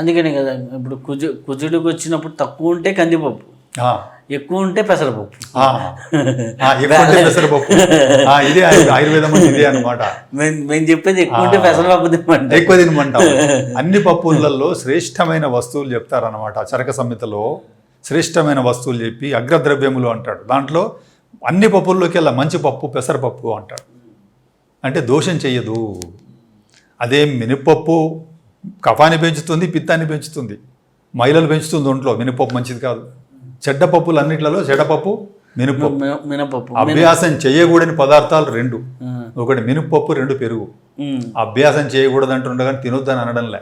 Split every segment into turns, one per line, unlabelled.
అందుకనే కదా ఇప్పుడు కుజు కుజుడికి వచ్చినప్పుడు తక్కువ ఉంటే కందిపప్పు ఎక్కువ ఉంటే పెసరపప్పు.
పెసరపప్పు. ఇదే ఆయుర్వేదం ఇదే అనమాట
మేము చెప్పేది ఎక్కువ ఉంటే పెసరపప్పు తినమంటే
ఎక్కువ తినమంటాం అన్ని పప్పులలో శ్రేష్టమైన వస్తువులు చెప్తారన్నమాట. చరక సంహితలో శ్రేష్టమైన వస్తువులు చెప్పి అగ్రద్రవ్యములు అంటాడు. దాంట్లో అన్ని పప్పుల్లోకి వెళ్ళా మంచి పప్పు పెసరపప్పు అంటాడు. అంటే దోషం చెయ్యదు. అదే మినపప్పు కఫాన్ని పెంచుతుంది పిత్తాన్ని పెంచుతుంది. మహిళలు పెంచుతుంది ఒంట్లో మినపప్పు మంచిది కాదు. చెడ్డ పప్పులు అన్నిట్లలో చెడ్డపప్పు మినపప్పు.
మిన- మినపప్పు.
అభ్యాసం చేయకూడని పదార్థాలు రెండు. ఒకటి మినపప్పు రెండు పెరుగు. అభ్యాసం చేయకూడదు అంటుండగా తినొద్దని అనడంలే.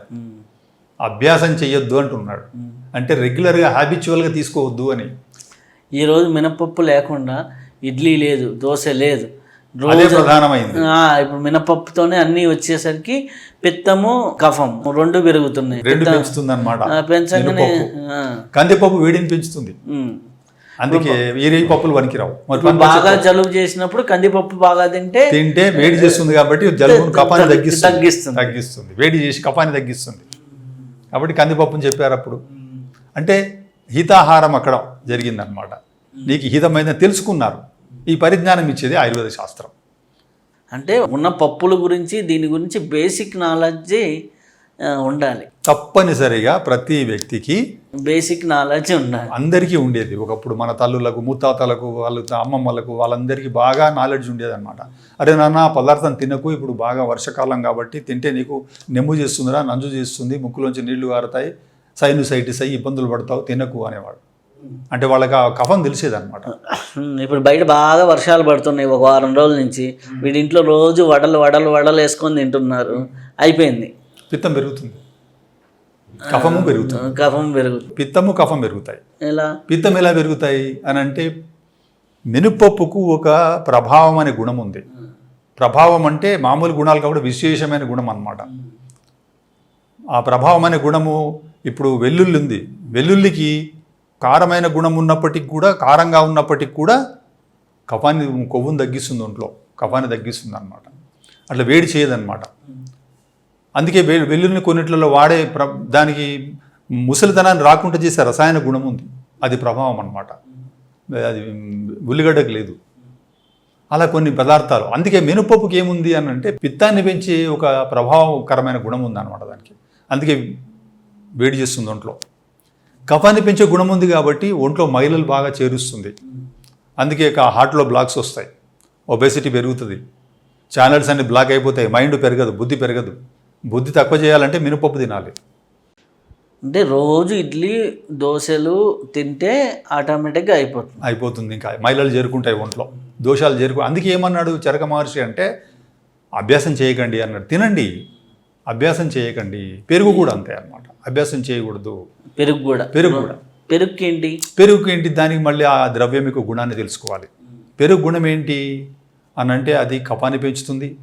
అభ్యాసం చేయొద్దు అంటున్నాడు. అంటే రెగ్యులర్గా హ్యాబిచువల్గా తీసుకోవద్దు అని.
ఈరోజు మినపప్పు లేకుండా ఇడ్లీ లేదు దోశ లేదు.
అదే ప్రధానమైంది.
ఇప్పుడు మినపప్పుతోనే అన్నీ వచ్చేసరికి పిత్తము కఫం రెండు పెరుగుతున్నాయి.
రెండు పెంచుతుంది అనమాట
పెంచగానే
కందిపప్పు వేడిని పెంచుతుంది. అందుకే వేరే పప్పులు పనికిరావు మరి
బాగా జలుబు చేసినప్పుడు కందిపప్పు బాగా తింటే
తింటే వేడి చేస్తుంది కాబట్టి జలుబును కఫాన్ని తగ్గిస్తుంది.
తగ్గిస్తుంది.
తగ్గిస్తుంది. వేడి చేసి కఫాన్ని తగ్గిస్తుంది. కాబట్టి కందిపప్పుని చెప్పారు అప్పుడు. అంటే హితాహారం అక్కడ జరిగిందనమాట నీకు హితమైన తెలుసుకున్నారు. ఈ పరిజ్ఞానం ఇచ్చేది ఆయుర్వేద శాస్త్రం.
అంటే ఉన్న పప్పుల గురించి దీని గురించి బేసిక్ నాలెడ్జ్ ఉండాలి.
తప్పనిసరిగా ప్రతి వ్యక్తికి
బేసిక్ నాలెడ్జ్ ఉండాలి.
అందరికీ ఉండేది. ఒకప్పుడు మన తల్లులకు ముత్తాతలకు వాళ్ళు అమ్మమ్మలకు వాళ్ళందరికీ బాగా నాలెడ్జ్ ఉండేది అనమాట అరే నాన్న పదార్థం తినకు ఇప్పుడు బాగా వర్షాకాలం కాబట్టి తింటే నీకు నెమ్ము చేస్తుందిరా నంజు చేస్తుంది ముక్కులోంచి నీళ్ళు కారుతాయి సైనుసైటిస్ అయ్యి ఇబ్బందులు పడతావు తినకు అనేవాడు. అంటే వాళ్ళకి ఆ కఫం తెలిసేదన్నమాట.
ఇప్పుడు బయట బాగా వర్షాలు పడుతున్నాయి. ఒక వారం రోజుల నుంచి వీడి ఇంట్లో రోజు వడలు వడలు వడలు వేసుకొని తింటున్నారు. అయిపోయింది.
పిత్తం పెరుగుతుంది. కఫము పెరుగుతుంది.
కఫం పెరుగుతుంది.
పిత్తము కఫం పెరుగుతాయి.
ఎలా?
పిత్తం ఎలా పెరుగుతాయి అని అంటే మినుపప్పుకు ఒక ప్రభావం అనే గుణం ఉంది. ప్రభావం అంటే మామూలు గుణాలు కాబట్టి విశేషమైన గుణం అన్నమాట. ఆ ప్రభావం అనే గుణము ఇప్పుడు వెల్లుల్లి ఉంది. వెల్లుల్లికి కారమైన గుణం ఉన్నప్పటికి కూడా కారంగా ఉన్నప్పటికి కూడా కఫాన్ని కొవ్వును తగ్గిస్తుంది ఒంట్లో. కఫాన్ని తగ్గిస్తుంది అనమాట అట్లా వేడి చేయదనమాట అందుకే వె వెల్లుల్ని కొన్నిట్లలో వాడే ప్ర దానికి ముసలితనాన్ని రాకుండా చేసే రసాయన గుణం ఉంది. అది ప్రభావం అన్నమాట. అది ఉల్లిగడ్డకు లేదు. అలా కొన్ని పదార్థాలు. అందుకే మినపప్పుకి ఏముంది అని అంటే పిత్తాన్ని పెంచే ఒక ప్రభావకరమైన గుణం ఉంది అనమాట దానికి. అందుకే వేడి చేస్తుంది ఒంట్లో. కఫాన్ని పెంచే గుణం ఉంది కాబట్టి ఒంట్లో మహిళలు బాగా చేరుస్తుంది. అందుకే హార్ట్లో బ్లాక్స్ వస్తాయి. ఒబెసిటీ పెరుగుతుంది. ఛానల్స్ అన్ని బ్లాక్ అయిపోతాయి. మైండ్ పెరగదు బుద్ధి పెరగదు. బుద్ధి తక్కువ చేయాలంటే మినపప్పు తినాలి.
అంటే రోజు ఇడ్లీ దోశలు తింటే ఆటోమేటిక్గా అయిపోతుంది.
అయిపోతుంది ఇంకా. మహిళలు చేరుకుంటాయి ఒంట్లో. దోషాలు చేరుకు అందుకే ఏమన్నాడు చరక మహర్షి అంటే అభ్యాసం చేయకండి అన్నాడు. తినండి. అభ్యాసం చేయకండి. పెరుగు కూడా అంతే అన్నమాట. అభ్యాసం చేయకూడదు.
పెరుగు కూడా.
పెరుగు కూడా.
పెరుగుకి ఏంటి
పెరుగుకి ఏంటి దానికి మళ్ళీ ఆ ద్రవ్యం యొక్క గుణాన్ని తెలుసుకోవాలి. పెరుగు గుణం ఏంటి? అని అంటే అది కఫాన్ని పెంచుతుంది.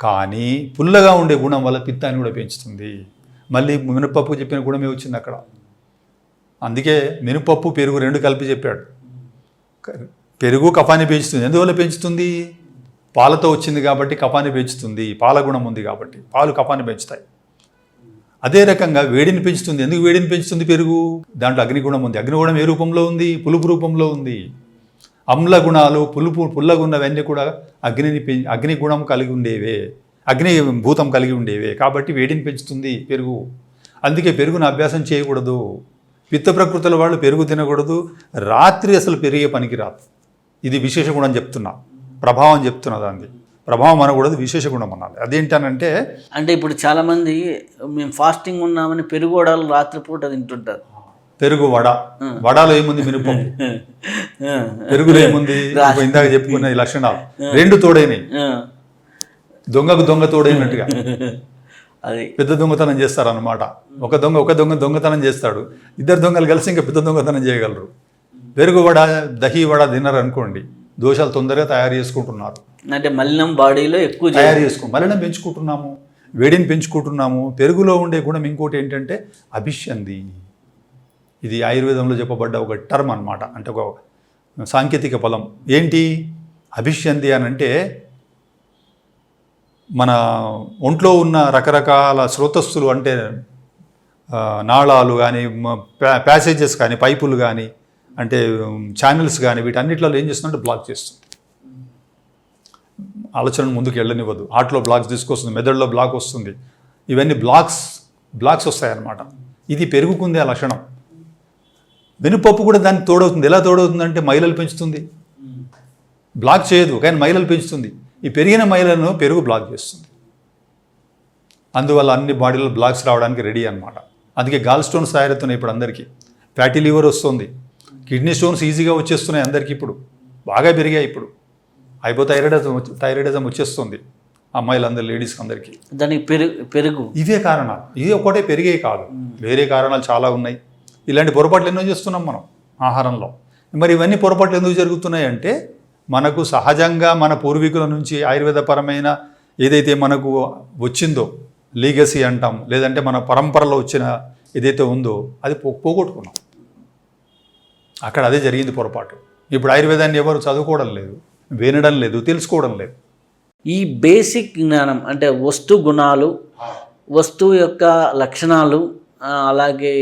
కానీ పుల్లగా ఉండే గుణం వల్ల పిత్తాన్ని కూడా పెంచుతుంది. మళ్ళీ మినపప్పు చెప్పిన గుణమే వచ్చింది అక్కడ. అందుకే మినపప్పు పెరుగు రెండు కలిపి చెప్పాడు. పెరుగు కఫాన్ని పెంచుతుంది. ఎందువల్ల పెంచుతుంది? పాలతో వచ్చింది కాబట్టి కఫాన్ని పెంచుతుంది పాల గుణం ఉంది కాబట్టి పాలు కఫాన్ని పెంచుతాయి. అదే రకంగా వేడిని పెంచుతుంది. ఎందుకు వేడిని పెంచుతుంది పెరుగు? దాంట్లో అగ్నిగుణం ఉంది. అగ్నిగుణం ఏ రూపంలో ఉంది? పులుపు రూపంలో ఉంది. అమ్ల గుణాలు పులుపు పుల్లగున్నవన్నీ కూడా అగ్నిని పెం అగ్ని గుణం కలిగి ఉండేవే. అగ్ని భూతం కలిగి ఉండేవే. కాబట్టి వేడిని పెంచుతుంది పెరుగు. అందుకే పెరుగును అభ్యాసం చేయకూడదు. పిత్త ప్రకృతుల వాళ్ళు పెరుగు తినకూడదు. రాత్రి అసలు పెరిగే పనికి రాదు ఇది విశేష గుణం చెప్తున్నా. ప్రభావం చెప్తున్నా దాన్ని ప్రభావం అనకూడదు విశేష గుణం అనాలి. అదేంటనంటే
అంటే ఇప్పుడు చాలా మంది మేము ఫాస్టింగ్ ఉన్నామని పెరుగు వడలు రాత్రిపూట తింటుంటారు.
పెరుగు వడ. వడలో ఏముంది మినపప్పు? పెరుగులో ఏముంది? ఇందాక చెప్పుకున్న ఈ లక్షణాలు. రెండు తోడైనవి దొంగకు దొంగ తోడైనట్టుగా.
అది.
పెద్ద దొంగతనం చేస్తారన్నమాట. ఒక దొంగ ఒక దొంగ దొంగతనం చేస్తాడు. ఇద్దరు దొంగలు కలిసి ఇంకా పెద్ద దొంగతనం చేయగలరు. పెరుగు వడ దహి వడ తిన్నారు అనుకోండి దోషాలు తొందరగా తయారు చేసుకుంటున్నారు.
అంటే మలినం బాడీలో ఎక్కువ
తయారు చేసుకో మలినం పెంచుకుంటున్నాము వేడిని పెంచుకుంటున్నాము పెరుగులో ఉండే గుణం ఇంకోటి ఏంటంటే అభిష్యంది. ఇది ఆయుర్వేదంలో చెప్పబడ్డ ఒక టర్మ్ అన్నమాట అంటే ఒక సాంకేతిక పదం ఏంటి? అభిష్యంది అని అంటే మన ఒంట్లో ఉన్న రకరకాల స్రోతస్సులు అంటే నాళాలు కానీ ప్యాసేజెస్ కానీ పైపులు కానీ అంటే ఛానల్స్ కానీ వీటన్నిటిలో ఏం చేస్తుందంటే బ్లాక్ చేస్తుంది. ఆలోచనను ముందుకు వెళ్ళనివ్వదు. హార్ట్లో బ్లాక్స్ తీసుకొస్తుంది మెదడులో బ్లాక్ వస్తుంది. ఇవన్నీ బ్లాక్స్ బ్లాక్స్ వస్తాయన్నమాట. ఇది పెరుగుకుంది ఆ లక్షణం. వెనుపప్పు కూడా దానికి తోడవుతుంది. ఎలా తోడవుతుందంటే మైలలు పెంచుతుంది. బ్లాక్ చేయదు కానీ మైలలు పెంచుతుంది. ఈ పెరిగిన మైలను పెరుగు బ్లాక్ చేస్తుంది. అందువల్ల అన్ని బాడీలో బ్లాక్స్ రావడానికి రెడీ అనమాట అందుకే గాల్ స్టోన్స్ తయారవుతున్నాయి ఇప్పుడు అందరికీ. ఫ్యాటీ లివర్ వస్తుంది. కిడ్నీ స్టోన్స్ ఈజీగా వచ్చేస్తున్నాయి అందరికీ ఇప్పుడు. బాగా పెరిగాయి ఇప్పుడు. హైపోథైరాయిడిజం థైరాయిడిజం వచ్చేస్తుంది అమ్మాయిలందరూ లేడీస్ అందరికీ.
దానికి పెరుగు పెరుగు.
ఇవే కారణాలు. ఇది ఒకటే పెరిగే కాదు. వేరే కారణాలు చాలా ఉన్నాయి. ఇలాంటి పొరపాట్లు ఎన్నో చేస్తున్నాం మనం ఆహారంలో. మరి ఇవన్నీ పొరపాట్లు ఎందుకు జరుగుతున్నాయి అంటే మనకు సహజంగా మన పూర్వీకుల నుంచి ఆయుర్వేదపరమైన ఏదైతే మనకు వచ్చిందో లీగసీ అంటాం లేదంటే మన పరంపరలో వచ్చిన ఏదైతే ఉందో అది పోగొట్టుకున్నాం. అక్కడ అదే జరిగింది పొరపాటు. ఇప్పుడు ఆయుర్వేదాన్ని ఎవరు చదువుకోవడం లేదు వినడం లేదు తెలుసుకోవడం లేదు.
ఈ బేసిక్ జ్ఞానం అంటే వస్తు గుణాలు వస్తువు యొక్క లక్షణాలు అలాగే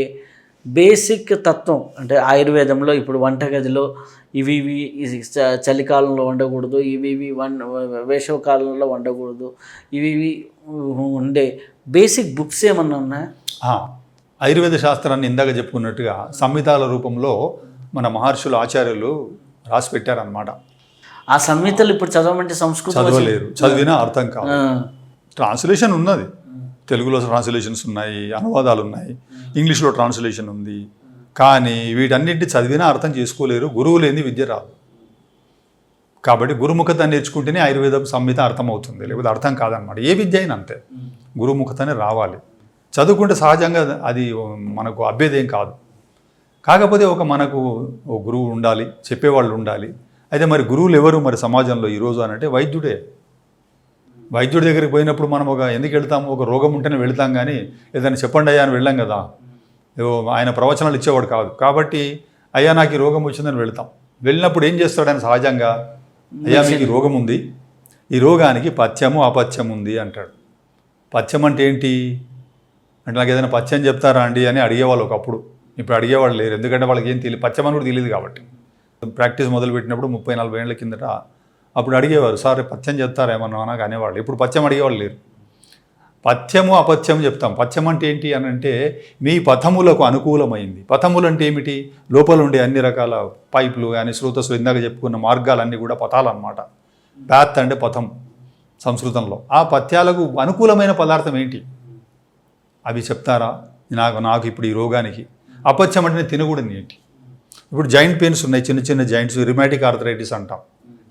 బేసిక్ తత్వం అంటే ఆయుర్వేదంలో ఇప్పుడు వంటగదిలో ఇవి ఇవి చలికాలంలో వండకూడదు ఇవి ఇవి వన్ వేసవకాలంలో వండకూడదు ఇవి ఇవి ఉండే బేసిక్ బుక్స్ ఏమన్నా ఉన్నాయా?
ఆయుర్వేద శాస్త్రాన్ని ఇందాక చెప్పుకున్నట్టుగా సంహితాల రూపంలో మన మహర్షులు ఆచార్యులు రాసి పెట్టారనమాట
ఆ సంహితలు ఇప్పుడు చదవమంటే సంస్కృతం
చదవలేరు. చదివినా అర్థం కాదు ట్రాన్స్లేషన్ ఉన్నది. తెలుగులో ట్రాన్స్లేషన్స్ ఉన్నాయి అనువాదాలు ఉన్నాయి. ఇంగ్లీష్లో ట్రాన్స్లేషన్ ఉంది. కానీ వీటన్నింటి చదివినా అర్థం చేసుకోలేరు. గురువు లేని విద్య రాదు. కాబట్టి గురుముఖత నేర్చుకుంటేనే ఆయుర్వేదం సంహిత అర్థమవుతుంది. లేకపోతే అర్థం కాదనమాట ఏ విద్య అయినా అంతే. గురుముఖతనే రావాలి. చదువుకుంటే సహజంగా అది మనకు అభ్యదేం కాదు. కాకపోతే ఒక మనకు ఒక గురువు ఉండాలి చెప్పేవాళ్ళు ఉండాలి. అయితే మరి గురువులు ఎవరు మరి సమాజంలో ఈరోజు అని అంటే వైద్యుడే. వైద్యుడి దగ్గరికి పోయినప్పుడు మనం ఒక ఎందుకు వెళ్తాము? ఒక రోగం ఉంటేనే వెళ్తాం కానీ ఏదైనా చెప్పండి అయ్యా అని వెళ్ళాం కదా. ఆయన ప్రవచనాలు ఇచ్చేవాడు కాదు. కాబట్టి అయ్యా నాకు ఈ రోగం వచ్చిందని వెళ్తాం. వెళ్ళినప్పుడు ఏం చేస్తాడు ఆయన సహజంగా? అయ్యా మీకు రోగం ఉంది. ఈ రోగానికి పథ్యము అపథ్యం ఉంది అంటాడు. పథ్యం అంటే ఏంటి? అంటే నాకు ఏదైనా పథ్యం చెప్తారా అండి అని అడిగేవాళ్ళు ఒకప్పుడు. ఇప్పుడు అడిగేవాళ్ళు లేరు. ఎందుకంటే వాళ్ళకి ఏం తెలియదు. పచ్చమని కూడా తెలియదు కాబట్టి. ప్రాక్టీస్ మొదలుపెట్టినప్పుడు ముప్పై నలభై ఏళ్ళ కిందట అప్పుడు అడిగేవారు సార్ పచ్చం చెప్తారేమన్నా నాకు అనేవాళ్ళు. ఇప్పుడు పచ్చం అడిగేవాళ్ళు లేరు. పథ్యము అపథ్యం చెప్తాం. పథ్యం అంటే ఏంటి అని అంటే మీ పథములకు అనుకూలమైంది. పథములు అంటే ఏమిటి? లోపల ఉండే అన్ని రకాల పైపులు కానీ శ్రోతస్సు ఇందాక చెప్పుకున్న మార్గాలన్నీ కూడా పథాలు అన్నమాట ప్యాత్ అంటే పథం సంస్కృతంలో. ఆ పథ్యాలకు అనుకూలమైన పదార్థం ఏంటి? అవి చెప్తారా? నాకు నాకు ఇప్పుడు ఈ రోగానికి. అపథ్యం అంటే తినకూడదు ఏంటి ఇప్పుడు జాయింట్ పెయిన్స్ ఉన్నాయి చిన్న చిన్న జాయింట్స్ రిమాటిక్ ఆర్థరైటిస్ అంటాం.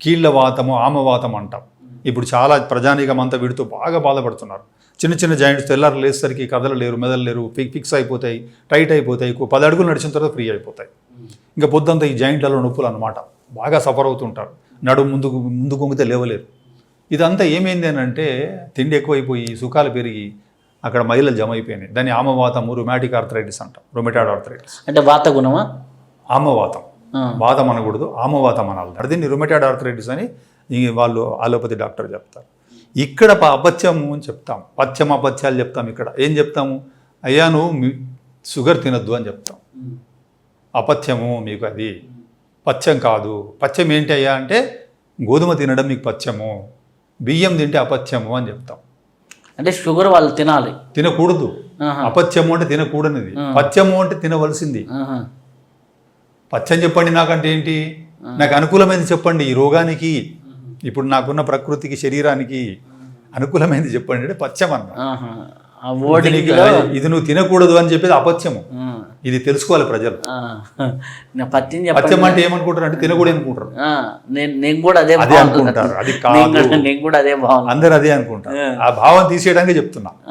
కీళ్ళ వాతము ఆమవాతం అంటాం. ఇప్పుడు చాలా ప్రజానీకం అంతా వీటితో బాగా బాధపడుతున్నారు. చిన్న చిన్న జాయింట్స్ తెల్లారు లేసరికి కదలలేరు మెదలలేరు ఫిక్ ఫిక్స్ అయిపోతాయి టైట్ అయిపోతాయి పది అడుగులు నడిచిన తర్వాత ఫ్రీ అయిపోతాయి. ఇంకా పొద్దంతా ఈ జాయింట్లలో నొప్పులు అనమాట బాగా సఫర్ అవుతుంటారు. నడుము ముందుకు ముందుకు వంగితే లేవలేరు. ఇదంతా ఏమైంది అని అంటే తిండి ఎక్కువైపోయి సుఖాలు పెరిగి అక్కడ మైలలు జమ అయిపోయినాయి దాన్ని ఆమవాతము రొమాటిక్ ఆర్థరైటిస్ అంటాం. రొమెటాడ్ ఆర్థరైటిస్
అంటే వాత గుణమా
ఆమవాతం వాతం అనకూడదు ఆమవాతం అనాలి. అది దీన్ని రొమెటాడ్ ఆర్థరైటిస్ అని వాళ్ళు ఆలోపతి డాక్టర్ చెప్తారు. ఇక్కడ అపథ్యము అని చెప్తాం. పథ్యం అపథ్యాలు చెప్తాం ఇక్కడ. ఏం చెప్తాము? అయ్యా నువ్వు మీ- షుగర్ తినొద్దు అని చెప్తాం. అపథ్యము మీకు అది. పథ్యం కాదు. పథ్యం ఏంటి అయ్యా అంటే గోధుమ తినడం మీకు పథ్యము బియ్యం తింటే అపథ్యము అని చెప్తాం.
అంటే షుగర్ వాళ్ళు తినాలి.
తినకూడదు.
ఆహా.
అపథ్యము అంటే తినకూడనిది. పథ్యము అంటే తినవలసింది. పథ్యం చెప్పండి నాకంటే ఏంటి? నాకు అనుకూలమైనది చెప్పండి. ఈ రోగానికి ఇప్పుడు నాకున్న ప్రకృతికి శరీరానికి అనుకూలమైనది చెప్పండి అంటే.
ఆ
ఇది నువ్వు తినకూడదు అని చెప్పేది అపథ్యము
ఆ,
ఇది తెలుసుకోవాలి ప్రజలు.
పత్యం చెప్పండి.
అంటే ఏమనుకుంటారు? అంటే తినకూడదు అనుకుంటారు.
నేను నేను కూడా అదే
అదే. అనుకుంటారు. అది కాదు.
నేను కూడా అదే భావన
అందరు అదే అనుకుంటారు. ఆ. భావం తీసేయడానికి చెప్తున్నా.